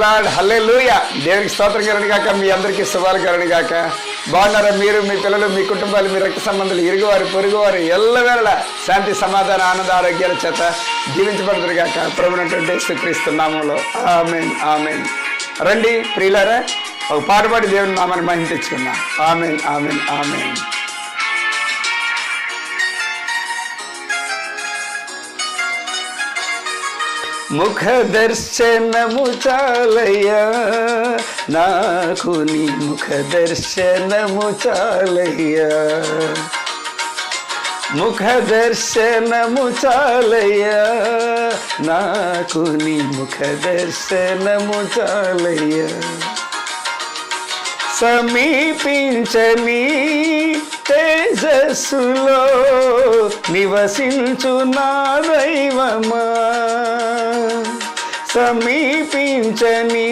Praise హల్లే లూయ దేవునికి స్తోత్రం కరణి కాక మీ అందరికీ శుభాలు కరణి కాక బాగున్నారా మీరు మీ పిల్లలు మీ కుటుంబాలు మీ రక్త సంబంధాలు ఇరుగువారు పొరుగువారు ఎల్లవేళ శాంతి సమాధాన ఆనంద ఆరోగ్యాల చేత జీవించబడతారు కాక ప్రభునటువంటి శ్రీక్రీస్తున్నాములో ఆమెన్ ఆమెన్. రండి ప్రియులారా ఒక పాట పాడి దేవుని నామాన్ని మహిమ తెచ్చుకున్నాం ఆమెన్ ఆమెన్ ఆమెన్. ముఖ దర్శనము చాలయ్యా నాకు నీ ముఖ దర్శనము చాలయ్యా. ముఖ దర్శనము చాలయ్యా నాకు నీ ముఖ దర్శనము చాలయ్యా. సమీపించని తేజస్సులో నివసించు నా దైవమా. సమీపించని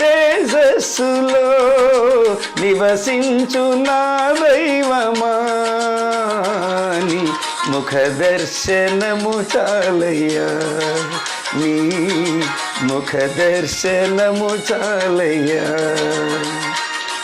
తేజస్సులో నివసించు నా దైవమా. నీ ముఖ దర్శనము చాలయ్యా. నీ ముఖ దర్శనము చాలయ్యా.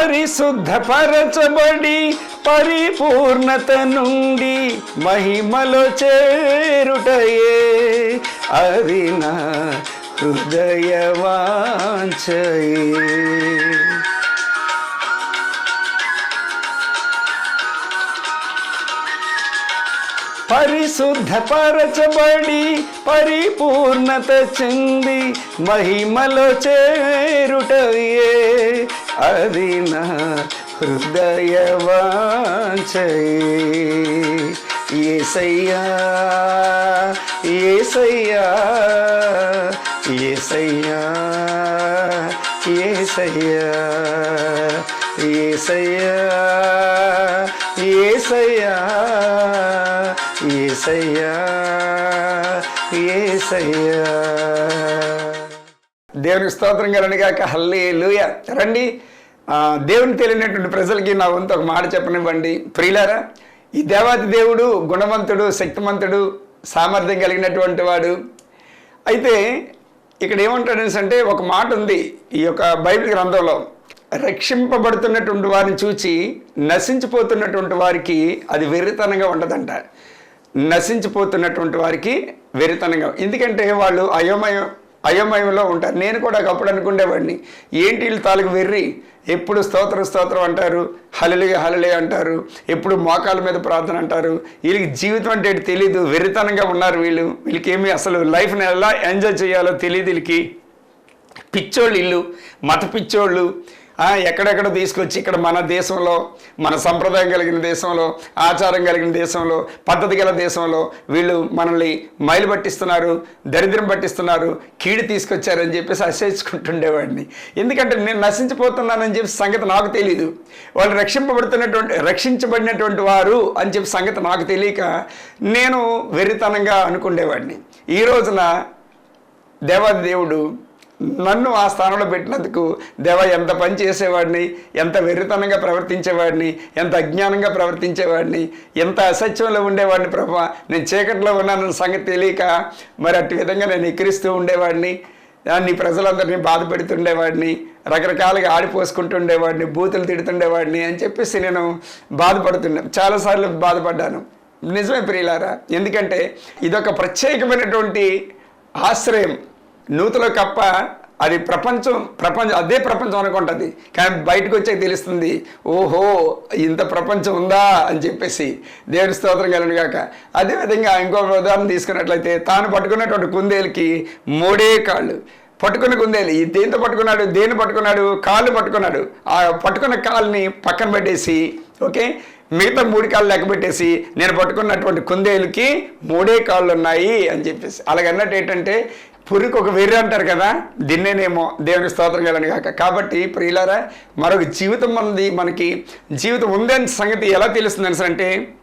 పరిశుద్ధపరచబడి పరిపూర్ణత నుండి మహిమలో చేరుటయే అది నా హృదయవాంఛయే. పరిశుద్ధపరచబడి పరిపూర్ణత చెంది మహిమలో చేరుటయే అది నా హృదయ ఏసయ్యా ఏసయ్యా ఏసయ్యా ఏసయ్యా ఏసయ్యా ఏసయ్యా ఏసయ్యా ఏసయ్యా. దేవుని స్తోత్రం కలని కాక హల్లే లూయ రండి దేవుని తెలియనటువంటి ప్రజలకి నా వంతు ఒక మాట చెప్పనివ్వండి. ప్రియులారా ఈ దేవాది దేవుడు గుణవంతుడు శక్తిమంతుడు సామర్థ్యం కలిగినటువంటి వాడు. అయితే ఇక్కడ ఏమంటాడు అంటే ఒక మాట ఉంది ఈ యొక్క బైబిల్ గ్రంథంలో. రక్షింపబడుతున్నటువంటి వారిని చూచి నశించిపోతున్నటువంటి వారికి అది వెర్రితనంగా ఉండదంట నశించిపోతున్నటువంటి వారికి వెరితనంగా ఎందుకంటే వాళ్ళు అయోమయం అయోమయంలో ఉంటారు. నేను కూడా ఒకప్పుడు అనుకునేవాడిని. ఏంటి వీళ్ళు తాలకు వెర్రి? ఎప్పుడు స్తోత్రం స్తోత్రం అంటారు. హలలిగా హలలే అంటారు. ఎప్పుడు మోకాల మీద ప్రార్థన అంటారు. వీళ్ళకి జీవితం అంటే తెలియదు తెలీదు. వెర్రితనంగా ఉన్నారు వీళ్ళు. వీళ్ళకి ఏమీ అసలు లైఫ్ని ఎలా ఎంజాయ్ చేయాలో తెలియదు వీళ్ళకి. పిచ్చోళ్ళు ఇల్లు మత పిచ్చోళ్ళు. ఎక్కడెక్కడ తీసుకొచ్చి ఇక్కడ మన దేశంలో మన సంప్రదాయం కలిగిన దేశంలో ఆచారం కలిగిన దేశంలో పద్ధతి గల దేశంలో వీళ్ళు మనల్ని మైలు పట్టిస్తున్నారు దరిద్రం పట్టిస్తున్నారు కీడు తీసుకొచ్చారని చెప్పేసి అసహించుకుంటుండేవాడిని ఎందుకంటే నేను నశించిపోతున్నానని చెప్పి సంగతి నాకు తెలియదు వాళ్ళు రక్షింపబడుతున్నటువంటి రక్షించబడినటువంటి వారు అని చెప్పి సంగతి నాకు తెలియక నేను వెర్రితనంగా అనుకునేవాడిని ఈ రోజున దేవాది దేవుడు నన్ను ఆ స్థానంలో పెట్టినందుకు దేవ ఎంత పని చేసేవాడిని ఎంత వెర్రితనంగా ప్రవర్తించేవాడిని ఎంత అజ్ఞానంగా ప్రవర్తించేవాడిని ఎంత అసత్యంలో ఉండేవాడిని ప్రభా నేను చీకట్లో ఉన్నానన్న సంగతి తెలియక మరి అట్టి విధంగా నేను ఎక్కిరిస్తూ ఉండేవాడిని నీ ప్రజలందరినీ బాధ పెడుతుండేవాడిని రకరకాలుగా ఆడిపోసుకుంటుండేవాడిని బూతులు తిడుతుండేవాడిని అని చెప్పేసి నేను బాధపడుతున్నా చాలాసార్లు బాధపడ్డాను. నిజమే ప్రియులారా ఎందుకంటే ఇదొక ప్రత్యేకమైనటువంటి ఆశ్రయం. నూతలో కప్ప అది ప్రపంచం ప్రపంచం అదే ప్రపంచం అనుకుంటుంది. కానీ బయటకు వచ్చాక తెలుస్తుంది ఓహో ఇంత ప్రపంచం ఉందా అని చెప్పేసి దేవుని స్తోత్రం కలిగిన కాక అదేవిధంగా ఇంకో ఉదాహరణ తీసుకున్నట్లయితే తాను పట్టుకున్నటువంటి కుందేలుకి మూడే కాళ్ళు. పట్టుకున్న కుందేలు దేంతో పట్టుకున్నాడు దేన్ని పట్టుకున్నాడు కాళ్ళు పట్టుకున్నాడు. ఆ పట్టుకున్న కాళ్ళని పక్కన పెట్టేసి ఓకే మిగతా మూడు కాళ్ళు లెక్క పెట్టేసి నేను పట్టుకున్నటువంటి కుందేలుకి మూడే కాళ్ళు ఉన్నాయి అని చెప్పేసి. అలాగన్నట్టు ఏంటంటే పురికి ఒక వెర్రి అంటారు కదా దీన్నేనేమో దేవుని స్తోత్రం కలని కాక కాబట్టి ప్రియులారా మరొక జీవితం మనది మనకి జీవితం ఉందని సంగతి ఎలా తెలుస్తుంది అంటే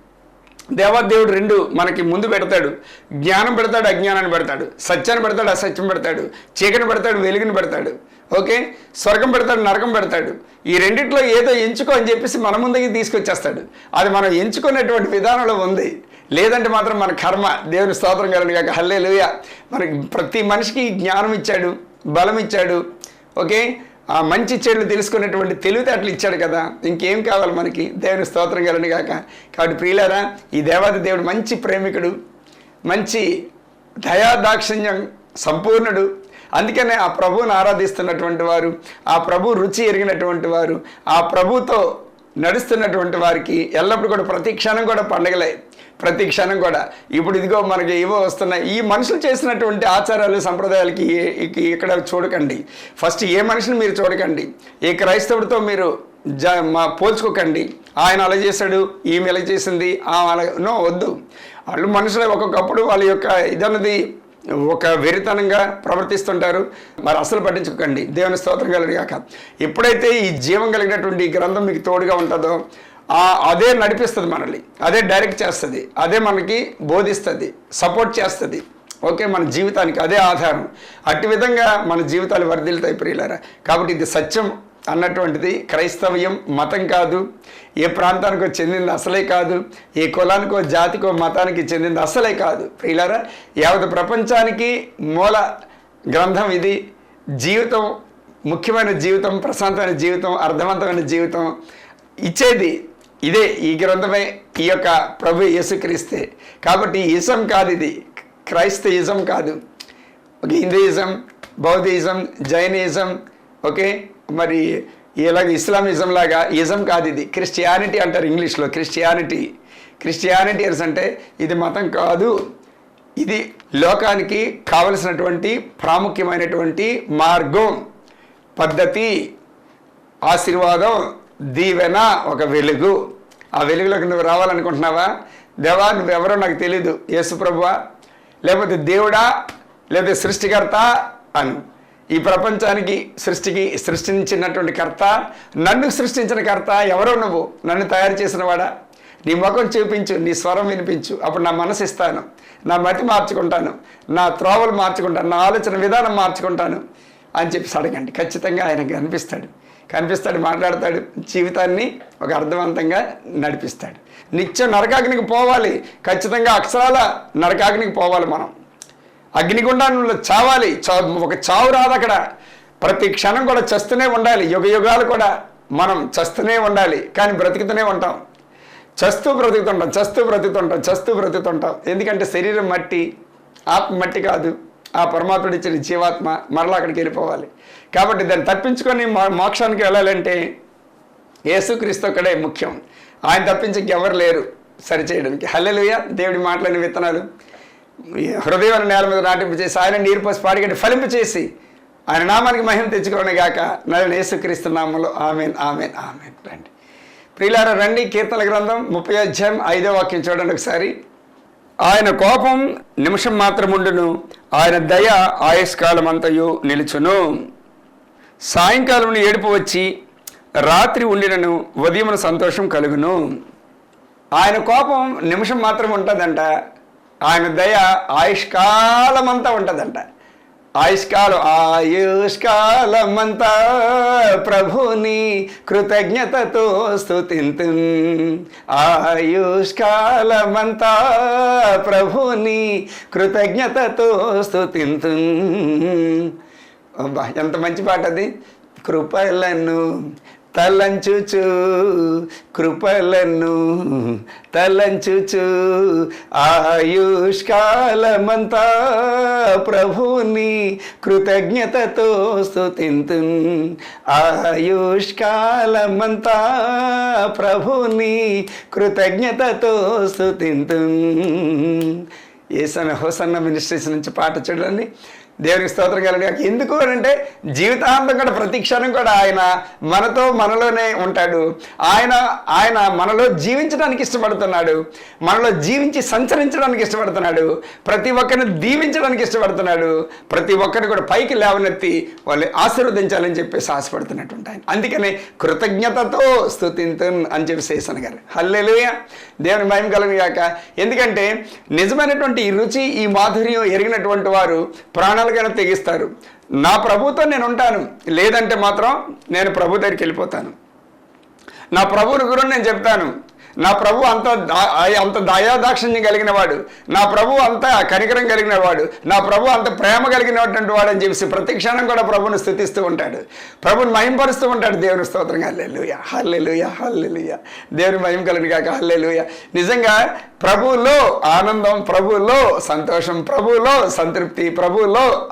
దేవాదేవుడు రెండు మనకి ముందు పెడతాడు. జ్ఞానం పెడతాడు అజ్ఞానాన్ని పెడతాడు. సత్యాన్ని పెడతాడు అసత్యం పెడతాడు. చీకటి పెడతాడు వెలుగుని పెడతాడు. ఓకే? స్వర్గం పెడతాడు నరకం పెడతాడు. ఈ రెండిట్లో ఏదో ఎంచుకో అని చెప్పేసి మన ముందుకి తీసుకొచ్చేస్తాడు. అది మనం ఎంచుకునేటువంటి విధానంలో ఉంది. లేదంటే మాత్రం మన కర్మ దేవుని స్తోత్రం కలని కాక హల్లే మనకి ప్రతి మనిషికి జ్ఞానం ఇచ్చాడు బలం ఇచ్చాడు ఓకే? ఆ మంచి చెడులు తెలుసుకునేటువంటి తెలివితేటలు ఇచ్చాడు కదా. ఇంకేం కావాలి మనకి? దేవుని స్తోత్రం కలని కాక కాబట్టి ప్రియులారా ఈ దేవాది దేవుడు మంచి ప్రేమికుడు మంచి దయాదాక్షిణ్యం సంపూర్ణుడు. అందుకనే ఆ ప్రభువుని ఆరాధిస్తున్నటువంటి వారు ఆ ప్రభు రుచి ఎరిగినటువంటి వారు ఆ ప్రభుతో నడుస్తున్నటువంటి వారికి ఎల్లప్పుడూ కూడా ప్రతి క్షణం కూడా పండగలే. ప్రతి క్షణం కూడా. ఇప్పుడు ఇదిగో మనకి ఏవో వస్తున్నాయి. ఈ మనుషులు చేసినటువంటి ఆచారాలు సంప్రదాయాలకి ఇక్కడ చూడకండి. ఫస్ట్ ఏ మనిషిని మీరు చూడకండి. ఏ క్రైస్తవుడితో మీరు జ మా పోల్చుకోకండి. ఆయన అలా చేశాడు ఈమె ఎలా చేసింది ఆ అలా నో వద్దు. వాళ్ళు మనుషులు ఒక్కొక్కప్పుడు వాళ్ళ యొక్క ఇదన్నది ఒక వెరితనంగా ప్రవర్తిస్తుంటారు. మరి అసలు పట్టించుకోకండి. దేవుని స్తోత్రం కలిగాక ఎప్పుడైతే ఈ జీవం కలిగినటువంటి ఈ గ్రంథం మీకు తోడుగా ఉంటుందో అదే నడిపిస్తుంది మనల్ని అదే డైరెక్ట్ చేస్తుంది అదే మనకి బోధిస్తుంది సపోర్ట్ చేస్తుంది. ఓకే మన జీవితానికి అదే ఆధారం. అట్టి విధంగా మన జీవితాలు వర్ధిల్తాయి ప్రియులారా. కాబట్టి ఇది సత్యం అన్నటువంటిది క్రైస్తవ్యం మతం కాదు. ఏ ప్రాంతానికో చెందింది అసలే కాదు. ఏ కులానికో జాతికో మతానికి చెందింది అసలే కాదు. ప్రియులారా యావత్ ప్రపంచానికి మూల గ్రంథం ఇది. జీవితం ముఖ్యమైన జీవితం ప్రశాంతమైన జీవితం అర్థవంతమైన జీవితం ఇచ్చేది ఇదే ఈ గ్రంథమే ఈ యొక్క ప్రభు యేసుక్రీస్తే. కాబట్టి ఇజం కాదు ఇది. క్రైస్తయిజం కాదు. ఒక హిందూయిజం బౌద్ధిజం జైనిజం ఓకే? మరి ఇలాగ ఇస్లామిజం లాగా ఇజం కాదు ఇది. క్రిస్టియానిటీ అంటారు ఇంగ్లీష్లో క్రిస్టియానిటీ. క్రిస్టియానిటీ అంటే ఇది మతం కాదు. ఇది లోకానికి కావలసినటువంటి ప్రాముఖ్యమైనటువంటి మార్గం పద్ధతి ఆశీర్వాదం దీవెన ఒక వెలుగు. ఆ వెలుగులోకి నువ్వు రావాలనుకుంటున్నావా? దేవా నువ్వెవరో నాకు తెలీదు. యేసుప్రభువా లేకపోతే దేవుడా లేకపోతే సృష్టికర్త అను. ఈ ప్రపంచానికి సృష్టికి సృష్టించినటువంటి కర్త నన్ను సృష్టించిన కర్త ఎవరో నువ్వు? నన్ను తయారు చేసినవాడా నీ ముఖం చూపించు నీ స్వరం వినిపించు. అప్పుడు నా మనసు ఇస్తాను. నా మతి మార్చుకుంటాను. నా త్రోవలు మార్చుకుంటాను. నా ఆలోచన విధానం మార్చుకుంటాను అని చెప్పి అడగండి. ఖచ్చితంగా ఆయనకు అనిపిస్తాడు. కనిపిస్తాడు మాట్లాడతాడు జీవితాన్ని ఒక అర్థవంతంగా నడిపిస్తాడు. నిత్యం నరకాగ్నికి పోవాలి. ఖచ్చితంగా అక్షరాల నరకాగ్నికి పోవాలి మనం. అగ్నిగుండంలో చావాలి. చా- ఒక చావు రాదు అక్కడ. ప్రతి క్షణం కూడా చస్తూనే ఉండాలి. యుగ యుగాలు కూడా మనం చస్తూనే ఉండాలి. కానీ బ్రతుకుతూనే ఉంటాం. చస్తూ బ్రతుకుతుంటాం చస్తూ బ్రతుకుతుంటాం చస్తూ బ్రతుకుతుంటాం. ఎందుకంటే శరీరం మట్టి ఆత్మ మట్టి కాదు. ఆ పరమాత్ముడు ఇచ్చిన జీవాత్మ మరలా అక్కడికి వెళ్ళిపోవాలి. కాబట్టి దాన్ని తప్పించుకొని మోక్షానికి వెళ్ళాలంటే యేసుక్రీస్తు ఒక్కడే ముఖ్యం. ఆయన తప్పించి ఇంకెవరు లేరు సరిచేయడానికి. హల్లెలూయ! దేవుడి మాటలని విత్తనాలు. హృదయం నేల మీద నాటింపు చేసి ఆయన నీరు పోసి పాడిగట్టి ఫలింపు చేసి ఆయన నామానికి మహిమ తెచ్చుకోవడం గాక నన్ను యేసుక్రీస్తు నామంలో ఆమెన్ ఆమెన్ ఆమెన్. రండి. ప్రియులారా రండి. కీర్తన గ్రంథం ముప్పై అధ్యాయం ఐదో వాక్యం చూడండి ఒకసారి. ఆయన కోపం నిమిషం మాత్రముండును ఆయన దయ ఆయుష్కాలం అంతయు నిలుచును. సాయంకాలం ఏడుపు వచ్చి రాత్రి ఉండినను ఉదయమున సంతోషం కలుగును. ఆయన కోపం నిమిషం మాత్రం ఉంటుందంట ఆయన దయ ఆయుష్కాలమంతా ఉంటుందంట. ఆయుష్కాలం ఆయుష్కాలమంతా ప్రభుని కృతజ్ఞతతో స్తుతింతు. ఆయుష్కాలమంతా ప్రభుని కృతజ్ఞతతో స్థుతింతు ఎంత మంచి పాట అది కృపలను తలంచుచు కృపలను తలంచుచు ఆయుష్కాలమంతా ప్రభుని కృతజ్ఞతతో స్థుతింతు ఆయుష్కాలమంతా ప్రభుని కృతజ్ఞతతో స్థుతింతు ఏసన హోసన్న మినిస్ట్రీస్ నుంచి పాట చూడండి. దేవునికి స్తోత్రం కలిగి ఎందుకు అని అంటే జీవితాంతం కూడా ప్రతి క్షణం కూడా ఆయన మనతో మనలోనే ఉంటాడు. ఆయన ఆయన మనలో జీవించడానికి ఇష్టపడుతున్నాడు. మనలో జీవించి సంచరించడానికి ఇష్టపడుతున్నాడు. ప్రతి ఒక్కరిని దీవించడానికి ఇష్టపడుతున్నాడు. ప్రతి ఒక్కరిని కూడా పైకి లేవనెత్తి వాళ్ళు ఆశీర్వదించాలని చెప్పేసి ఆశపడుతున్నటువంటి ఆయన. అందుకనే కృతజ్ఞతతో స్థుతింతు అని చెప్పి శేషన్ గారు. హల్లెలుయ. దేవుని భయం కలుగు ఎందుకంటే నిజమైనటువంటి ఈ రుచి ఈ మాధుర్యం ఎరిగినటువంటి వారు ప్రాణాలకైనా తెగిస్తారు. నా ప్రభుతో నేను ఉంటాను లేదంటే మాత్రం నేను ప్రభు దగ్గరికి వెళ్ళిపోతాను. నా ప్రభుని గురించి నేను చెప్తాను. నా ప్రభు అంత దా- అంత దయాదాక్షిణ్యం కలిగిన వాడు. నా ప్రభు అంత కనికరం కలిగిన వాడు. నా ప్రభు అంత ప్రేమ కలిగినటువంటి వాడు అని చెప్పేసి ప్రతి క్షణం కూడా ప్రభుని స్థుతిస్తూ ఉంటాడు. ప్రభుని మహింపరుస్తూ ఉంటాడు దేవుని స్తోత్రం. హల్లెలూయ హల్లెలుయ హల్లెలూయ. దేవుని మహిమ కలిగిన కాక హల్లెలుయ. నిజంగా ప్రభువులో ఆనందం ప్రభువులో సంతోషం ప్రభువులో సంతృప్తి ప్రభువులో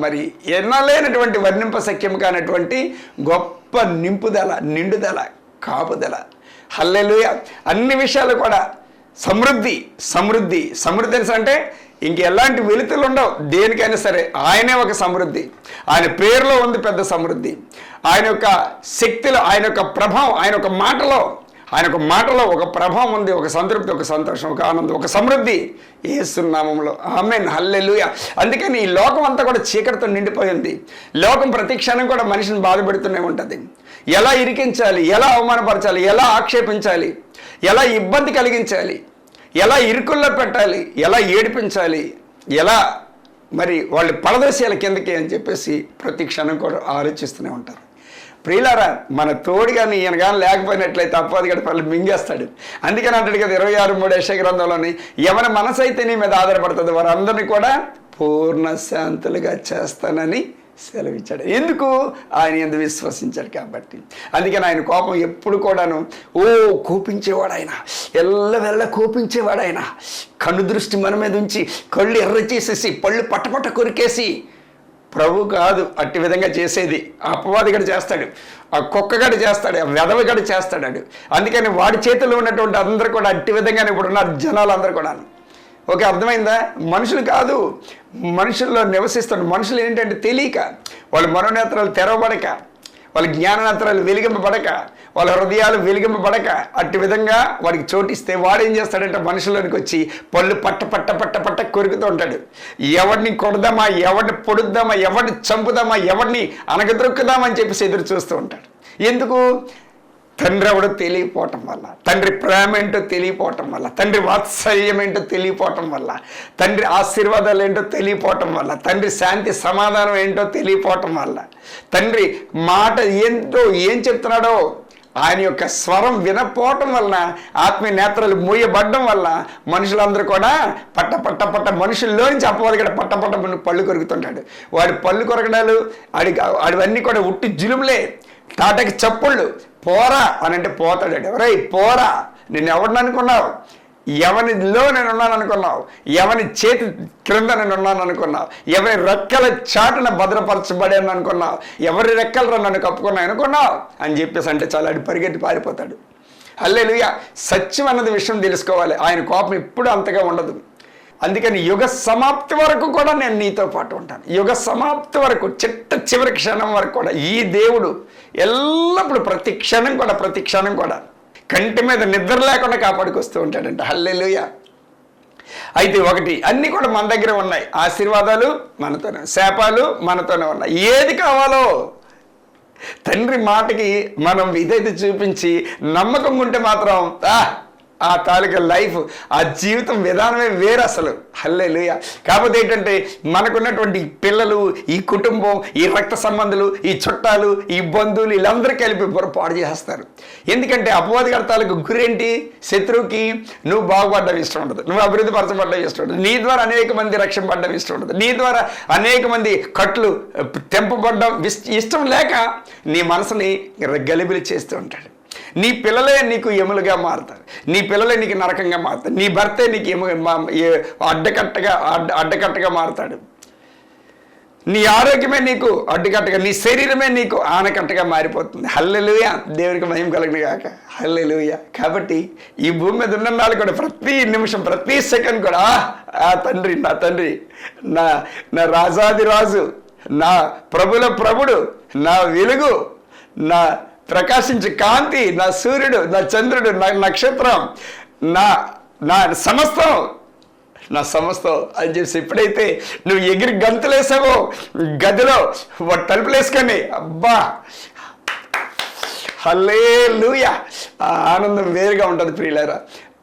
మరి ఎన్నలేనటువంటి వర్ణింప సఖ్యం కానటువంటి గొప్ప నింపుదల నిండుదల కాపుదల. హల్లెలుయ. అన్ని విషయాలు కూడా సమృద్ధి సమృద్ధి. సమృద్ధి అంటే ఇంక ఎలాంటి వెలుతులు ఉండవు. దేనికైనా సరే ఆయనే ఒక సమృద్ధి. ఆయన పేరులో ఉంది పెద్ద సమృద్ధి. ఆయన యొక్క శక్తిలో ఆయన యొక్క ప్రభావం ఆయన యొక్క మాటలో ఆయన ఒక మాటలో ఒక ప్రభావం ఉంది ఒక సంతృప్తి ఒక సంతోషం ఒక ఆనందం ఒక సమృద్ధి ఏసునామంలో. ఆమెన్. హల్లెలుయ. అందుకని ఈ లోకం అంతా కూడా చీకటితో నిండిపోయింది. లోకం ప్రతి క్షణం కూడా మనిషిని బాధపెడుతూనే ఉంటుంది. ఎలా ఇరికించాలి? ఎలా అవమానపరచాలి? ఎలా ఆక్షేపించాలి? ఎలా ఇబ్బంది కలిగించాలి? ఎలా ఇరుకుల్లో పెట్టాలి? ఎలా ఏడిపించాలి? ఎలా మరి వాళ్ళు పడదోసేయాలి కిందకి అని చెప్పేసి ప్రతి క్షణం కూడా ఆలోచిస్తూనే ఉంటారు. ప్రియులారా మన తోడు కానీ ఈయన కానీ లేకపోయినట్లయితే అప్పాది గడి పళ్ళు మింగేస్తాడు. అందుకని అంటాడు కదా ఇరవై ఆరు మూడు యశ గ్రంథంలోని ఎవరి మనసు అయితే నీ మీద ఆధారపడుతుంది వారందరినీ కూడా పూర్ణ శాంతులుగా చేస్తానని సెలవిచ్చాడు. ఎందుకు? ఆయన ఎందుకు విశ్వసించాడు కాబట్టి. అందుకని ఆయన కోపం ఎప్పుడు కూడాను ఓ కోపించేవాడు ఆయన ఎల్లవెల్ల కోపించేవాడు ఆయన కన్ను దృష్టి మన మీద ఉంచి కళ్ళు ఎర్ర చేసేసి పళ్ళు పట్టపట్ట కొరికేసి ప్రభు కాదు అట్టి విధంగా చేసేది. ఆ అపవాదిగడు చేస్తాడు. ఆ కుక్కగాడు చేస్తాడు ఆ వెదవగాడు చేస్తాడు అందుకని వాడి చేతిలో ఉన్నటువంటి అందరూ కూడా అట్టి విధంగానే ఇప్పుడు ఉన్నారు జనాలు అందరూ కూడా ఓకే అర్థమైందా? మనుషులు కాదు మనుషుల్లో నివసిస్తున్న మనుషులు ఏంటంటే తెలియక వాళ్ళ మనోనేత్రాలు తెరవబడక వాళ్ళ జ్ఞాననేత్రాలు వెలిగింపబడక వాళ్ళ హృదయాలు వెలిగింపబడక అట్టి విధంగా వాడికి చోటిస్తే వాడేం చేస్తాడంటే మనుషుల్లోనికి వచ్చి పళ్ళు పట్ట పట్ట పట్ట పట్ట కొరుకుతూ ఉంటాడు. ఎవరిని కొడదామా ఎవరిని పొడుద్దామా ఎవరిని చంపుదామా ఎవరిని అనగదొక్కుదామని చెప్పేసి ఎదురు చూస్తూ ఉంటాడు. ఎందుకు? తండ్రి ఎవడో తెలియపోవటం వల్ల తండ్రి ప్రేమ ఏంటో తెలియపోవటం వల్ల తండ్రి వాత్సల్యం ఏంటో తెలియపోవటం వల్ల తండ్రి ఆశీర్వాదాలు ఏంటో తెలియపోవటం వల్ల తండ్రి శాంతి సమాధానం ఏంటో తెలియపోవటం వల్ల తండ్రి మాట ఏంటో ఏం చెప్తున్నాడో ఆయన యొక్క స్వరం వినపోవటం వలన ఆత్మీయ నేత్రాలు మూయబడ్డం వల్ల మనుషులందరూ కూడా పట్ట పట్ట పట్ట మనుషుల్లో నుంచి అప్పవాలి పట్ట పట్ట పళ్ళు కొరుకుతుంటాడు. వాడి పళ్ళు కొరకడాలు అడి అడివన్నీ కూడా ఉట్టి జులుములే తాటకి చప్పుళ్ళు పోరా అని అంటే పోతాడు ఎవరై పోరా. నేను ఎవరిని అనుకున్నావు? ఎవరిలో నేను ఉన్నాను అనుకున్నావు? ఎవరి చేతి క్రింద నేను ఉన్నాను అనుకున్నావు? ఎవరి రెక్కల చాటున భద్రపరచబడాను అనుకున్నావు? ఎవరి రెక్కలు నన్ను కప్పుకున్నావు అనుకున్నావు? అని చెప్పేసి అంటే చాలా అడి పరిగెత్తి పారిపోతాడు. అల్లెలుయ సత్యం అన్నది విషయం తెలుసుకోవాలి. ఆయన కోపం ఎప్పుడు అంతగా ఉండదు. అందుకని యుగ సమాప్తి వరకు కూడా నేను నీతో పాటు ఉంటాను. యుగ సమాప్తి వరకు చిట్ట చివరి క్షణం వరకు కూడా ఈ దేవుడు ఎల్లప్పుడూ ప్రతి క్షణం కూడా ప్రతి క్షణం కూడా కంటి మీద నిద్ర లేకుండా కాపాడుకొస్తూ ఉంటాడంట. హల్లెలుయ. అయితే ఒకటి అన్నీ కూడా మన దగ్గర ఉన్నాయి. ఆశీర్వాదాలు మనతోనే శాపాలు మనతోనే ఉన్నాయి. ఏది కావాలో తండ్రి మాటకి మనం ఇదైతే చూపించి నమ్మకం ఉంటే మాత్రం ఆ తాలూకా లైఫ్ ఆ జీవితం విధానమే వేరు అసలు. హల్లెలూయ. కాకపోతే ఏంటంటే మనకున్నటువంటి పిల్లలు ఈ కుటుంబం ఈ రక్త సంబంధులు ఈ చుట్టాలు ఈ బంధువులు వీళ్ళందరూ కలిపి పొరపాటు పాడు చేస్తారు ఎందుకంటే అపవాది తాలూకు గురేంటి? శత్రువుకి నువ్వు బాగుపడ్డం ఇష్టం ఉండదు. నువ్వు అభివృద్ధి పరచబడ్డం ఇష్టం ఉండదు. నీ ద్వారా అనేక మంది రక్షపడ్డం ఇష్టం ఉండదు. నీ ద్వారా అనేక మంది కట్లు తెంపబడ్డం ఇష్టం లేక నీ మనసుని గలిబిలి చేస్తూ ఉంటాడు. నీ పిల్లలే నీకు ఎములుగా మారుతారు. నీ పిల్లలే నీకు నరకంగా మారుతారు. నీ భర్తే నీకు ఎము మా- అడ్డకట్టగా అడ్డ అడ్డకట్టగా మారుతాడు. నీ ఆరోగ్యమే నీకు అడ్డుకట్టగా నీ శరీరమే నీకు ఆనకట్టగా మారిపోతుంది. హల్లెలుయ. దేవునికి మయం కలిగిన కాక హల్లెలుయ. కాబట్టి ఈ భూమి మీద ఉన్న నాళ్ళు కూడా ప్రతి నిమిషం ప్రతి సెకండ్ కూడా ఆ తండ్రి నా తండ్రి నా నా రాజాది రాజు నా ప్రభుల ప్రభుడు నా వెలుగు నా ప్రకాశించే కాంతి నా సూర్యుడు నా చంద్రుడు నా నక్షత్రం నా నా సమస్తం నా సమస్తం అని చెప్పి ఎప్పుడైతే నువ్వు ఎగిరి గంతులేసావో గదిలో వాడు తలుపులేసుకొని అబ్బా! హల్లే ఆ ఆనందం వేరుగా ఉంటుంది ప్రియులారా.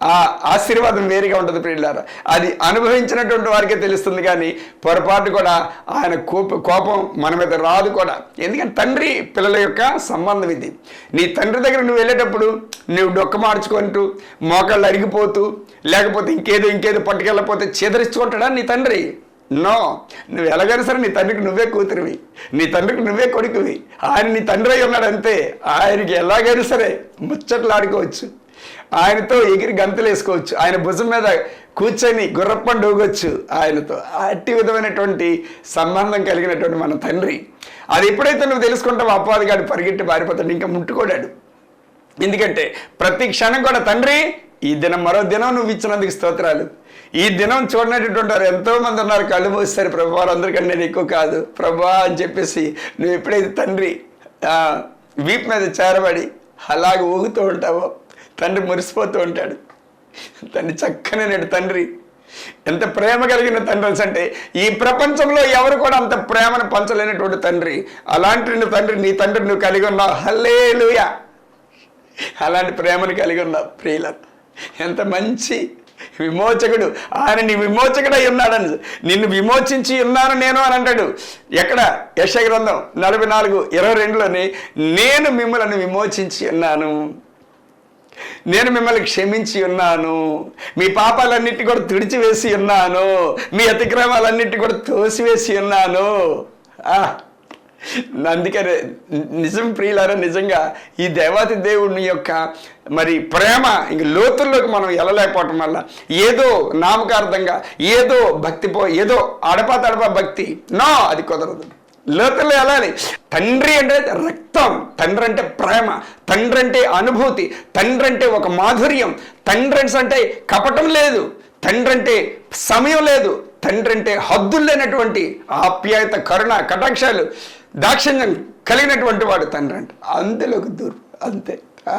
ఆ ఆశీర్వాదం వేరుగా ఉంటుంది ప్రియులారా. అది అనుభవించినటువంటి వారికే తెలుస్తుంది కానీ పొరపాటు కూడా ఆయన కోప కోపం మన మీద రాదు కూడా. ఎందుకంటే తండ్రి పిల్లల యొక్క సంబంధం ఇది. నీ తండ్రి దగ్గర నువ్వు వెళ్ళేటప్పుడు నువ్వు డొక్క మార్చుకుంటూ మోకాళ్ళు అరిగిపోతూ లేకపోతే ఇంకేదో ఇంకేదో పట్టుకెళ్ళకపోతే చెదరించుకుంటాడా నీ తండ్రి? నో. నువ్వు ఎలాగైనా సరే నీ తండ్రికి నువ్వే కూతురివి. నీ తండ్రికి నువ్వే కొడుకువి. ఆయన నీ తండ్రి అయి ఉన్నాడంతే. ఆయనకి ఎలాగైనా సరే ముచ్చట్లు ఆడుకోవచ్చు ఆయనతో ఎగిరి గంతులు వేసుకోవచ్చు. ఆయన భుజం మీద కూర్చొని గుర్రప్పని ఊగొచ్చు ఆయనతో. అట్టి విధమైనటువంటి సంబంధం కలిగినటువంటి మన తండ్రి. అది ఎప్పుడైతే నువ్వు తెలుసుకుంటావు అపవాదిగాడు పరిగెట్టి పారిపోతాడు ఇంకా ముట్టుకోడాడు ఎందుకంటే ప్రతి క్షణం కూడా తండ్రి ఈ దినం మరో దినం నువ్వు ఇచ్చినందుకు స్తోత్రాలు. ఈ దినం చూడనటువంటి వారు ఎంతో మంది ఉన్నారు కళ్ళు మూస్తారు ప్రభు అందరికంటే నేను ఎక్కువ కాదు. ప్రభా అని చెప్పేసి నువ్వు ఎప్పుడైతే తండ్రి ఆ, వీపు మీద చేరబడి అలాగ ఊగుతూ ఉంటావో తండ్రి మురిసిపోతూ ఉంటాడు. తండ్రి చక్కని నేడు తండ్రి. ఎంత ప్రేమ కలిగిన తండ్రి అంటే ఈ ప్రపంచంలో ఎవరు కూడా అంత ప్రేమను పంచలేనటువంటి తండ్రి. అలాంటి తండ్రి నీ తండ్రి నువ్వు కలిగి ఉన్నావు. హల్లే అలాంటి ప్రేమను కలిగి ఉన్నావు ప్రియుల. ఎంత మంచి విమోచకుడు. ఆయన నీ విమోచకుడై ఉన్నాడని నిన్ను విమోచించి ఉన్నాను నేను అని అంటాడు. ఎక్కడ? యశ గ్రంథం నలభై నాలుగు ఇరవై రెండులోని నేను మిమ్మల్ని విమోచించి ఉన్నాను. నేను మిమ్మల్ని క్షమించి ఉన్నాను. మీ పాపాలన్నిటి కూడా తుడిచివేసి ఉన్నాను. మీ అతిక్రమాలన్నిటి కూడా తోసివేసి ఉన్నాను. ఆ, అందుకనే నిజం ప్రియులారా నిజంగా ఈ దేవాతి దేవుని యొక్క మరి ప్రేమ ఇంక లోతుల్లోకి మనం వెళ్ళలేకపోవటం వల్ల ఏదో నామకార్థంగా ఏదో భక్తి పో ఏదో అడపా తడపా భక్తి. నో అది కుదరదు. లోతుల్లో వెళ్ళాలి తండ్రి అంటే రక్తం తండ్రి అంటే ప్రేమ తండ్రి అంటే అనుభూతి తండ్రి అంటే ఒక మాధుర్యం తండ్రి అంటే కపటం లేదు తండ్రి అంటే సమయం లేదు తండ్రి అంటే హద్దులు లేనటువంటి ఆప్యాయత కరుణ కటాక్షాలు దాక్షిణ్యం కలిగినటువంటి వాడు తండ్రి అంటే. అందులోకి దూరం అంతే. ఆ.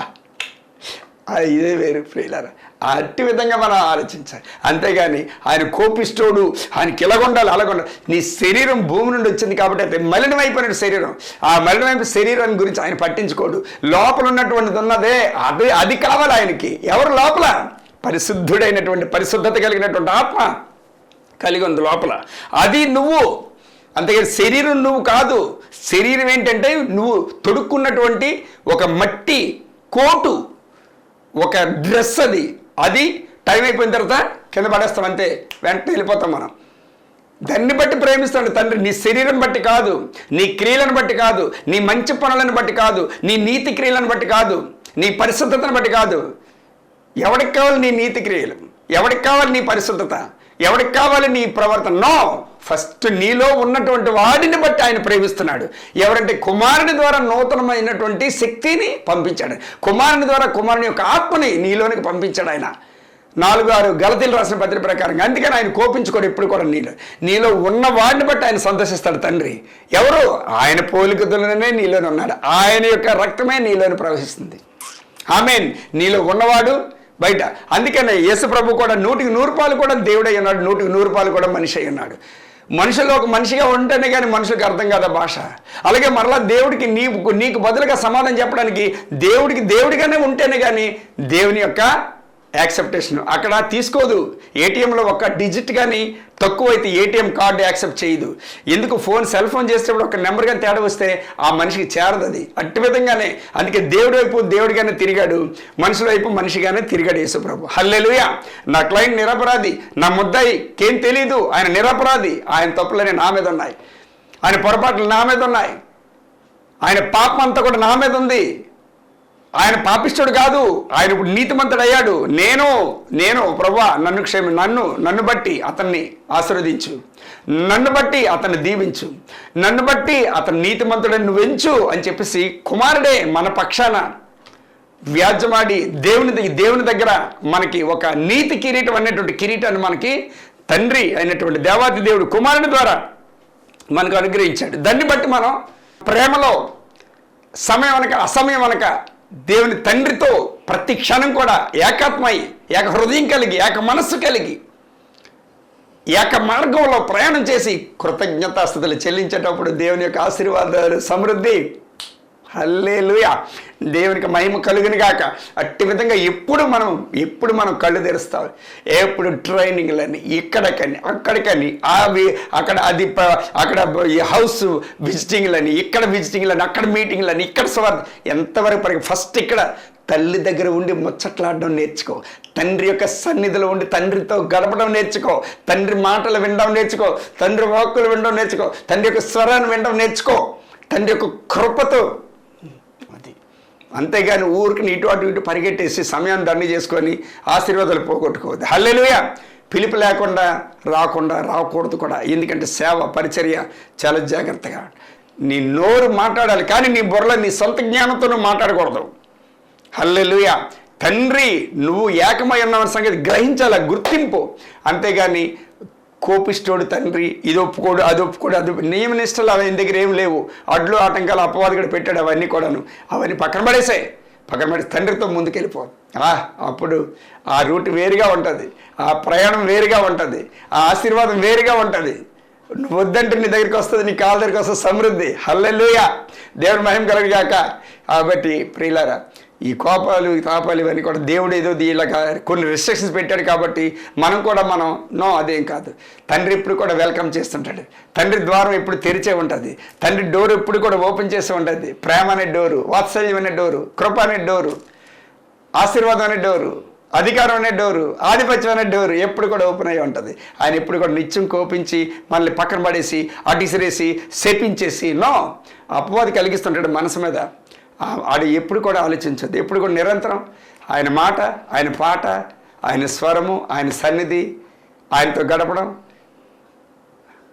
ఇదే వేరు ప్రియులారా. అట్టి విధంగా మనం ఆలోచించాలి. అంతేగాని ఆయన కోపిస్తోడు ఆయనకి కిలగొండాలి అలాగొండాలి. నీ శరీరం భూమి నుండి వచ్చింది కాబట్టి అయితే మలినమైపోయిన శరీరం. ఆ మలినమైన శరీరం గురించి ఆయన పట్టించుకోడు. లోపల ఉన్నటువంటిది ఉన్నదే. అది అది కావాలి ఆయనకి. ఎవరు లోపల? పరిశుద్ధుడైనటువంటి పరిశుద్ధత కలిగినటువంటి ఆత్మ కలిగి ఉంది లోపల. అది నువ్వు. అంతేగాని శరీరం నువ్వు కాదు. శరీరం ఏంటంటే నువ్వు తొడుక్కున్నటువంటి ఒక మట్టి కోటు ఒక డ్రెస్ అది. అది టైం అయిపోయిన తర్వాత కింద పడేస్తాం అంతే వెంటనే వెళ్ళిపోతాం మనం. దాన్ని బట్టి ప్రేమిస్తాడు తండ్రి. నీ శరీరం బట్టి కాదు నీ క్రియలను బట్టి కాదు నీ మంచి పనులను బట్టి కాదు నీ నీతి క్రియలను బట్టి కాదు నీ పరిశుద్ధతను బట్టి కాదు. ఎవడికి కావాలి నీ నీతి క్రియలు? ఎవడికి కావాలి నీ పరిశుద్ధత? ఎవడికి కావాలి నీ ప్రవర్తన? నో ఫస్ట్ నీలో ఉన్నటువంటి వాడిని బట్టి ఆయన ప్రేమిస్తున్నాడు. ఎవరంటే కుమారుని ద్వారా నూతనమైనటువంటి శక్తిని పంపించాడు. కుమారుని ద్వారా కుమారుని యొక్క ఆత్మని నీలోనికి పంపించాడు ఆయన. నాలుగు ఆరు గలతీలు రాసిన పత్రిక ప్రకారంగా అందుకని ఆయన కోపించుకోడు ఎప్పుడు కూడా నీలో నీలో ఉన్న వాడిని బట్టి ఆయన సంతోషిస్తాడు తండ్రి. ఎవరు? ఆయన పోలికతలోనే నీలోనే ఉన్నాడు. ఆయన యొక్క రక్తమే నీలోని ప్రవహిస్తుంది. ఆమెన్. నీలో ఉన్నవాడు బయట. అందుకనే యేసు ప్రభు కూడా నూటికి నూరు పాలు కూడా దేవుడై ఉన్నాడు. నూటికి నూరు పాలు కూడా మనిషి అయి ఉన్నాడు. మనుషులు ఒక మనిషిగా ఉంటేనే కానీ మనుషులకు అర్థం కాదా భాష. అలాగే మరలా దేవుడికి నీకు నీకు బదులుగా సమాధానం చెప్పడానికి దేవుడికి దేవుడిగానే ఉంటేనే కానీ దేవుని యొక్క యాక్సెప్టేషన్. అక్కడ తీసుకోదు. ఏటీఎంలో ఒక డిజిట్ కానీ తక్కువైతే ఏటీఎం కార్డు యాక్సెప్ట్ చేయదు. ఎందుకు? ఫోన్ సెల్ ఫోన్ చేసేటప్పుడు ఒక నెంబర్ కానీ తేడా వస్తే ఆ మనిషికి చేరదు అది. అట్టి విధంగానే. అందుకే దేవుడి వైపు దేవుడిగానే తిరిగాడు. మనుషుల వైపు మనిషిగానే తిరిగాడు యేసుప్రభు. హల్లెలుయ! నా క్లయింట్ నిరపరాధి. నా ముద్దాయి. కేం తెలీదు. ఆయన నిరపరాధి. ఆయన తప్పులనే నా మీద ఉన్నాయి. ఆయన పొరపాట్లు నా మీద ఉన్నాయి. ఆయన పాపం అంతా కూడా నా మీద ఉంది. ఆయన పాపిష్టుడు కాదు. ఆయన ఇప్పుడు నీతిమంతుడు అయ్యాడు నేను నేను ప్రభా నన్ను క్షేమి నన్ను నన్ను బట్టి అతన్ని ఆశీర్వదించు. నన్ను బట్టి అతన్ని దీవించు. నన్ను బట్టి అతను నీతిమంతుడని నువ్వెంచు అని చెప్పేసి కుమారుడే మన పక్షాన వ్యాజ్యమాడి దేవుని దేవుని దగ్గర మనకి ఒక నీతి కిరీటం అనేటువంటి కిరీటాన్ని మనకి తండ్రి అయినటువంటి దేవాది దేవుడు కుమారుని ద్వారా మనకు అనుగ్రహించాడు. దాన్ని బట్టి మనం ప్రేమలో సమయం అనక అసమయం అనక దేవుని తండ్రితో ప్రతి క్షణం కూడా ఏకాత్మై ఏక హృదయం కలిగి ఏక మనస్సు కలిగి ఏక మార్గంలో ప్రయాణం చేసి కృతజ్ఞతాస్థుతులు చెల్లించేటప్పుడు దేవుని యొక్క ఆశీర్వాదాలు సమృద్ధి. హల్లేలుయా. దేవునికి మహిమ కలుగుని గాక. అట్టి విధంగా ఎప్పుడు మనం ఎప్పుడు మనం కళ్ళు తెరుస్తాం. ఎప్పుడు ట్రైనింగ్లని ఇక్కడకని అక్కడికని అవి అక్కడ అది ప- అక్కడ ఈ హౌస్ విజిటింగ్లని ఇక్కడ విజిటింగ్లని అక్కడ మీటింగ్లని ఇక్కడ స్వార్థ ఎంతవరకు ఫస్ట్ ఇక్కడ తల్లి దగ్గర ఉండి ముచ్చట్లాడడం నేర్చుకో. తండ్రి యొక్క సన్నిధిలో ఉండి తండ్రితో గడపడం నేర్చుకో. తండ్రి మాటలు వినడం నేర్చుకో. తండ్రి వాక్కులు వినడం నేర్చుకో. తండ్రి యొక్క స్వరాన్ని వినడం నేర్చుకో. తండ్రి యొక్క కృపతో అంతేగాని ఊరికి ఇటు అటు ఇటు పరిగెట్టేసి సమయం దండి చేసుకొని ఆశీర్వాదాలు పోగొట్టుకోవద్దు. హల్లెలుయా! పిలుపు లేకుండా రాకుండా రాకూడదు కూడా. ఎందుకంటే సేవ పరిచర్య చాలా జాగ్రత్తగా నీ నోరు మాట్లాడాలి కానీ నీ బుర్రలో నీ సొంత జ్ఞానంతో నువ్వు మాట్లాడకూడదు. హల్లెలుయా! తండ్రి నువ్వు ఏకమై ఉన్నావన్న సంగతి గ్రహించాల? గుర్తింపు. అంతేగాని కోపిష్టోడు తండ్రి ఇది ఒప్పుకోడు అది ఒప్పుకోడు అది నియమ నిష్టలు అవి దగ్గర ఏం లేవు. అడ్లు ఆటంకాలు అపవాది కూడా పెట్టాడు అవన్నీ కూడాను. అవన్నీ పక్కన పడేసాయి. పక్కన పడి తండ్రితో ముందుకెళ్ళిపో అప్పుడు ఆ రూట్ వేరుగా ఉంటుంది. ఆ ప్రయాణం వేరుగా ఉంటుంది. ఆ ఆశీర్వాదం వేరుగా ఉంటుంది. నువ్వు వద్దంటే నీ దగ్గరికి వస్తుంది నీ కాళ్ళ దగ్గరికి వస్తుంది సమృద్ధి. హల్లెలూయా. దేవుని మహిమ కలగగాక. కాబట్టి ప్రియులారా ఈ కోపాలు ఈ తాపాలు ఇవన్నీ కూడా దేవుడు ఏదో దీళ్ళగా కొన్ని రిస్ట్రిక్షన్స్ పెట్టాడు కాబట్టి మనం కూడా మనం నో అదేం కాదు. తండ్రి ఇప్పుడు కూడా వెల్కమ్ చేస్తుంటాడు. తండ్రి ద్వారం ఎప్పుడు తెరిచే ఉంటుంది. తండ్రి డోర్ ఎప్పుడు కూడా ఓపెన్ చేసే ఉంటుంది. ప్రేమ అనే డోరు వాత్సల్యం అనే డోరు కృప అనే డోరు ఆశీర్వాదం అనే డోరు అధికారం అనే డోరు ఆధిపత్యం అనే డోరు ఎప్పుడు కూడా ఓపెన్ అయి ఉంటుంది. ఆయన ఎప్పుడు కూడా నిత్యం కోపించి మనల్ని పక్కన పడేసి అటిసిరేసి శపించేసి నో! అపవాది కలిగిస్తుంటాడు మనసు మీద. ఆడు ఎప్పుడు కూడా ఆలోచించదు ఎప్పుడు కూడా నిరంతరం ఆయన మాట ఆయన పాట ఆయన స్వరము ఆయన సన్నిధి ఆయనతో గడపడం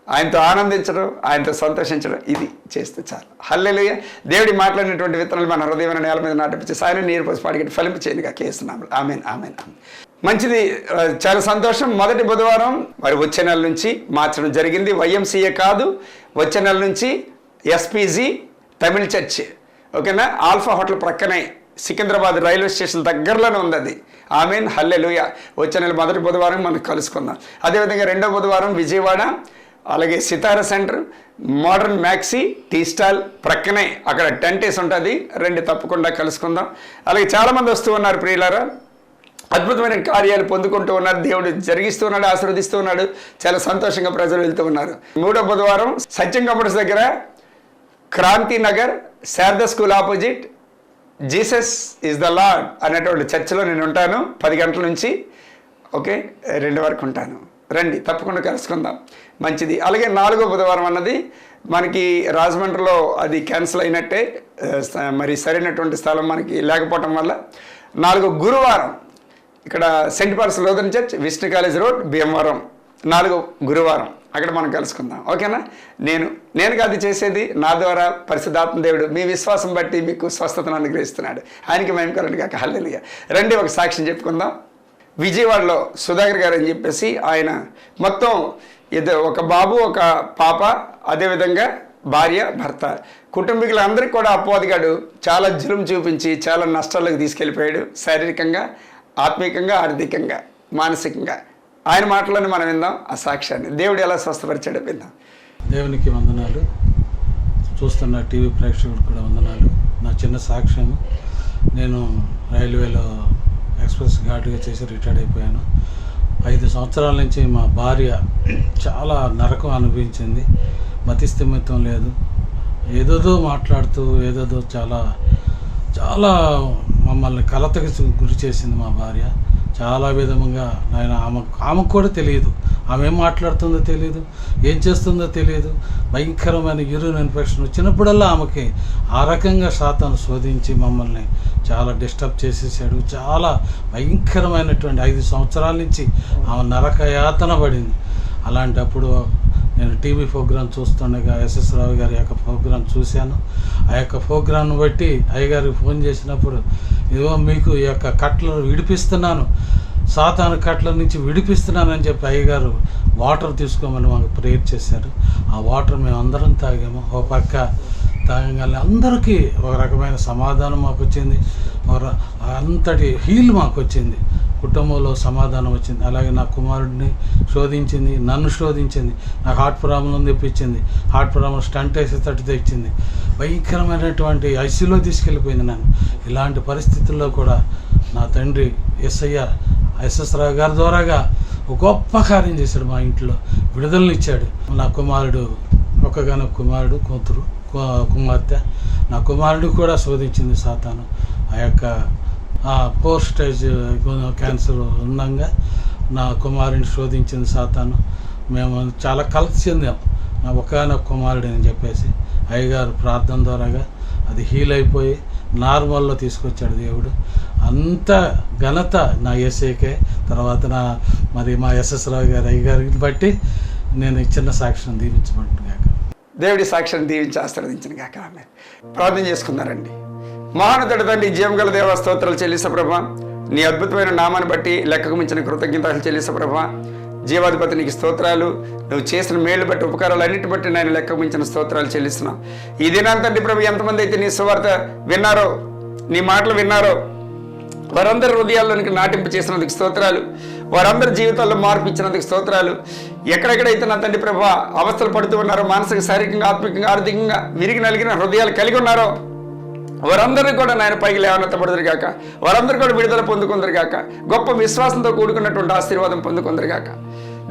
ఆయనతో ఆనందించడం ఆయనతో సంతోషించడం ఇది చేస్తే చాలు. హల్లెలూయ. దేవుడి మాట్లాడినటువంటి విత్తనాలు మన హృదయమైన నేల మీద నాటిపించి సాయన నీరు పోసి పాడికి ఫలింపు చేయనుగా కేసున్నాము ఆమెన్ ఆమెన్ మంచిది చాలా సంతోషం. మొదటి బుధవారం మరి వచ్చే నెల నుంచి మార్చడం జరిగింది. వైఎంసీఏ కాదు వచ్చే నెల నుంచి ఎస్పీజీ తమిళ చర్చి. ఓకేనా? ఆల్ఫా హోటల్ ప్రక్కనే సికింద్రాబాద్ రైల్వే స్టేషన్ దగ్గరలోనే ఉంది అది మీన్ హల్లెలూయ. వచ్చే నెల మొదటి బుధవారం మనం కలుసుకుందాం. అదేవిధంగా రెండో బుధవారం విజయవాడ అలాగే Sitara centre modern maxi tea stall ప్రక్కనే అక్కడ టెంటేస్ ఉంటుంది. రెండు తప్పకుండా కలుసుకుందాం. అలాగే చాలామంది వస్తూ ఉన్నారు ప్రియులారా. అద్భుతమైన కార్యాలు పొందుకుంటూ ఉన్నారు. దేవుడు జరిగిస్తూ ఉన్నాడు ఆశీర్వదిస్తూ ఉన్నాడు. చాలా సంతోషంగా ప్రజలు వెళ్తూ ఉన్నారు. మూడో బుధవారం సత్యం కంపెనీస్ దగ్గర Kranthi Nagar Sharada school opposite Jesus is the lord అనేటువంటి చర్చిలో నేను ఉంటాను పది గంటల నుంచి. ఓకే రెండు వరకు ఉంటాను. రండి తప్పకుండా కలుసుకుందాం. మంచిది. అలాగే నాలుగో బుధవారం అన్నది మనకి రాజమండ్రిలో అది క్యాన్సిల్ అయినట్టే మరి సరైనటువంటి స్థలం మనకి లేకపోవటం వల్ల. నాలుగో గురువారం ఇక్కడ saint Paul's Lutheran church Vishnu college road Bhimavaram. నాలుగో గురువారం. అక్కడ మనం కలుసుకుందాం. ఓకేనా? నేను నేను కాదు చేసేది నా ద్వారా పరిశుద్ధాత్మ దేవుడు. మీ విశ్వాసం బట్టి మీకు స్వస్థతను అనుగ్రహిస్తున్నాడు. ఆయనకి మేము కరెంట్ కాక హల్లెలుగా రండి ఒక సాక్ష్యం చెప్పుకుందాం. విజయవాడలో సుధాకర్ గారు అని చెప్పేసి ఆయన మొత్తం ఇద్దరు ఒక బాబు ఒక పాప అదేవిధంగా భార్య భర్త. కుటుంబీకులందరికీ కూడా అపవాదిగాడు చాలా జులుం చూపించి చాలా నష్టాల్లోకి తీసుకెళ్ళిపోయాడు. శారీరకంగా ఆత్మీకంగా ఆర్థికంగా మానసికంగా. ఆయన మాటలను మనం విందాం. ఆ సాక్ష్యాన్ని దేవుడు ఎలా స్వస్థపరిచాడో విందాం. దేవునికి వందనాలు. చూస్తున్న టీవీ ప్రేక్షకులకు కూడా వందనాలు. నా చిన్న సాక్ష్యం నేను రైల్వేలో ఎక్స్ప్రెస్ గార్డ్గా చేసి రిటైర్డ్ అయిపోయాను. ఐదు సంవత్సరాల నుంచి మా భార్య చాలా నరకం అనిపించింది మతిస్థిమితం లేదు. ఏదోదో మాట్లాడుతూ ఏదోదో చాలా చాలా మమ్మల్ని కలతకి గురి చేసింది మా భార్య. చాలా విధముగా ఆయన ఆమె ఆమెకు కూడా తెలియదు. ఆమె ఏం మాట్లాడుతుందో తెలియదు. ఏం చేస్తుందో తెలియదు. భయంకరమైన యూరిన్ ఇన్ఫెక్షన్ వచ్చినప్పుడల్లా ఆమెకి ఆ రకంగా శాతాన్ని శోధించి మమ్మల్ని చాలా డిస్టర్బ్ చేసేసాడు. చాలా భయంకరమైనటువంటి ఐదు సంవత్సరాల నుంచి ఆమె నరక యాతన పడింది. అలాంటప్పుడు నేను టీవీ ప్రోగ్రాం చూస్తుండగా ఎస్ఎస్ రావు గారి యొక్క ప్రోగ్రాం చూశాను. ఆ యొక్క ప్రోగ్రాంను బట్టి అయ్యగారికి ఫోన్ చేసినప్పుడు ఇదిగో మీకు ఈ యొక్క కట్లను విడిపిస్తున్నాను. సాతాను కట్ల నుంచి విడిపిస్తున్నానని చెప్పి అయ్యగారు వాటర్ తీసుకోమని మాకు ప్రేయర్ చేశారు. ఆ వాటర్ మేము అందరం తాగాము. ఓ పక్క తాగంగానే అందరికీ ఒక రకమైన సమాధానం మాకు వచ్చింది. అంతటి హీల్ మాకు వచ్చింది. కుటుంబంలో సమాధానం వచ్చింది. అలాగే నా కుమారుడిని శోధించింది నన్ను శోధించింది. నాకు హార్ట్ ప్రాబ్లం తెప్పించింది. హార్ట్ ప్రాబ్లం స్టంట్ వేసేటట్టు తెచ్చింది. భయంకరమైనటువంటి ఐసీలో తీసుకెళ్ళిపోయింది నన్ను. ఇలాంటి పరిస్థితుల్లో కూడా నా తండ్రి ఎస్ఐ ఎస్ఎస్ రావు గారి ద్వారాగా ఒక గొప్ప కార్యం చేశాడు మా ఇంట్లో. విడుదలనిచ్చాడు నా కుమారుడు ఒకగానొక కుమారుడు కూతురు కుమార్తె. నా కుమారుడు కూడా శోధించింది సాతాను. ఆ యొక్క ఆ స్టేజ్ క్యాన్సర్ ఉండగా నా కుమారుని శోధించింది సాతాను. మేము చాలా కలిసి చెందాం. నా ఒకనొక కుమారుడు అని చెప్పేసి అయ్యగారు ప్రార్థన ద్వారాగా అది హీల్ అయిపోయి నార్మల్లో తీసుకొచ్చాడు దేవుడు. అంత ఘనత నా ఎస్ఏకే తర్వాత నా మరి మా ఎస్ఎస్ రావు గారు అయ్యగారిని బట్టి నేను చిన్న సాక్ష్యం దీవించమంటున్నాక దేవుడి సాక్ష్యం దీవించి ఆశీర్వదించిన కాక ప్రార్థన చేసుకున్నారండి. మహానతుడు తండ్రి జీవం గల దేవ స్తోత్రాలు చెల్లిస నీ అద్భుతమైన నామాన్ని బట్టి లెక్కకు మించిన కృతజ్ఞతలు చెల్లిసప్రభ జీవాధిపతి నీకు స్తోత్రాలు. నువ్వు చేసిన మేలు బట్టి ఉపకారాలు అన్నిటి బట్టి నేను లెక్కకు మించిన స్తోత్రాలు చెల్లిస్తున్నాం. ఈ దినాంతండి ప్రభు ఎంతమంది అయితే నీ సువార్త విన్నారో నీ మాటలు విన్నారో వారందరి హృదయాల్లోనికి నాటింపు చేసినందుకు స్తోత్రాలు. వారందరి జీవితాల్లో మార్పు ఇచ్చినందుకు స్తోత్రాలు. ఎక్కడెక్కడైతే నా తండ్రి ప్రభా అవస్థలు పడుతూ ఉన్నారో మానసిక శారీరకంగా ఆత్మికంగా ఆర్థికంగా విరిగి నలిగిన హృదయాలు కలిగి ఉన్నారో వారందరినీ కూడా నాయన పైకి లేవనెత్తబడదురు గాక. వారందరూ కూడా విడుదల పొందుకుందరు గాక. గొప్ప విశ్వాసంతో కూడుకున్నటువంటి ఆశీర్వాదం పొందుకుందరు గాక.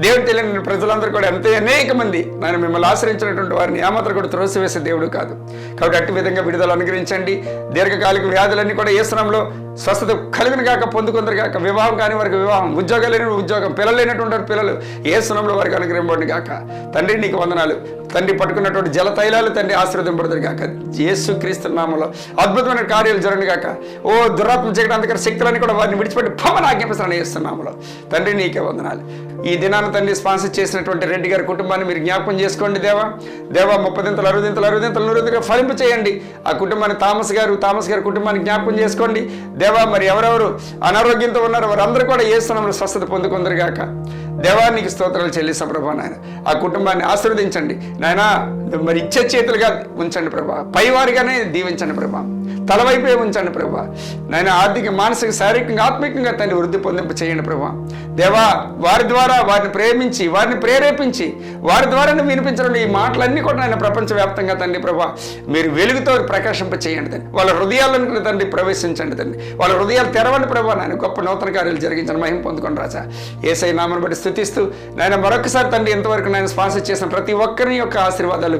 దేవుడు తెలియని ప్రజలందరూ కూడా ఎంతో అనేక మంది నాయన మిమ్మల్ని ఆశ్రయించినటువంటి వారిని ఏమాత్రం కూడా త్రోసివేసే దేవుడు కాదు. కాబట్టి అట్టి విధంగా విడుదల అనుగ్రహించండి. దీర్ఘకాలిక వ్యాధులన్నీ కూడా ఏ స్థలంలో స్వస్థత కలిగిన కాక పొందుకుందరు కాక వివాహం కాని వారికి వివాహం ఉద్యోగాలు లేని ఉద్యోగం పిల్లలు లేనటువంటి పిల్లలు ఏ స్థలంలో వారికి అనుగ్రహింపండి కాక తండ్రి నీకు వందనాలు. తండ్రి పట్టుకున్నటువంటి జల తైలాలు తండ్రి ఆశీర్వదింపడదురు కాక యేసు క్రీస్తు నామంలో అద్భుతమైన కార్యాలు జరగని కాక ఓ దురాత్మ చేయడానికి శక్తులన్నీ కూడా వారిని విడిచిపెట్టి పొమ్మని ఆజ్ఞాపిస్తాను చేస్తున్నాములో తండ్రి నీకే వందనాలు. ఈ దినాన్ని తండ్రి స్పాన్సర్ చేసినటువంటి రెడ్డి గారి కుటుంబాన్ని మీరు జ్ఞాపకం చేసుకోండి దేవా. దేవా ముప్పదింతలు అరుదింతలు అరుదింతలు నూరుదిగా ఫలింపు చేయండి. ఆ కుటుంబాన్ని థామస్ గారు థామస్ గారి కుటుంబాన్ని జ్ఞాపకం చేసుకోండి. దేవా మరి ఎవరెవరు అనారోగ్యంతో ఉన్నారో వారందరూ కూడా ఏ స్థలంలో స్వస్థత పొందుకుందరు గాక దేవానికి స్తోత్రాలు చెల్లిస్తాం ప్రభా నాయన. ఆ కుటుంబాన్ని ఆశీర్వదించండి. నాయన మరి ఇచ్చే చేతులుగా ఉంచండి ప్రభా. పైవారిగానే దీవించండి ప్రభా. తలవైపే ఉంచండి ప్రభా. నాయన ఆర్థిక మానసిక శారీరకంగా ఆత్మికంగా తండ్రి వృద్ధి పొందింపు చేయండి ప్రభా. దేవా వారి ద్వారా వారిని ప్రేమించి వారిని ప్రేరేపించి వారి ద్వారానే వినిపించడం ఈ మాటలన్నీ కూడా ఆయన ప్రపంచవ్యాప్తంగా తండ్రి ప్రభా మీరు వెలుగుతో ప్రకాశింప చేయండి తండ్రి. వాళ్ళ హృదయాలను తండ్రి ప్రవేశించండి తండ్రి. వాళ్ళ హృదయాలు తెరవండి ప్రభా నాయన. గొప్ప నూతన కార్యాలు జరిగించండి. మహిమ పొందుకోండి రాజా. ఏసై నామను బట్టి స్థుతిస్తూ నాయన మరొకసారి తండ్రి ఎంతవరకు నేను స్పాన్సర్ చేసిన ప్రతి ఒక్కరి యొక్క ఆశీర్వాదాలు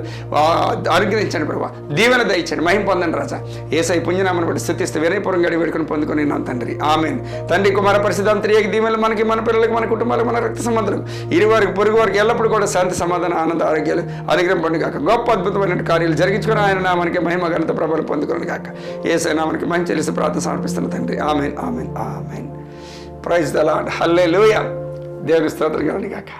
అనుగ్రహించండి ప్రభా. దీవెన దయచండి మహిమ పొందండి రాజా. ఏసై పుణ్యనామను బట్టి స్థుతిస్తూ వినయపురం గడి వేడుకొని పొందుకొని నా తండ్రి. ఆమెన్. తండ్రి కుమార పరిశుద్ధాంతరియ దీవెనలు మనకి మన పిల్లలకి మన కుటుంబాలకు మన రక్త సంబంధాలకు ఇరువారికి పొరుగు వారికి ఎల్లప్పుడూ కూడా శాంతి సమాధానం ఆనంద ఆరోగ్యాలు అనుగ్రహం కాక గొప్ప అద్భుతమైన కార్యాలు జరిగించుకొని ఆయన నామానికి మహిమ ఘనత ప్రభావం పొందుకొని కాక ఏసై నామానికి మంచి తెలిసి ప్రార్థన సమర్పిస్తున్న తండ్రి. Amen amen amen. Praise the lord hallelujah దేవుని స్తోత్రం కాక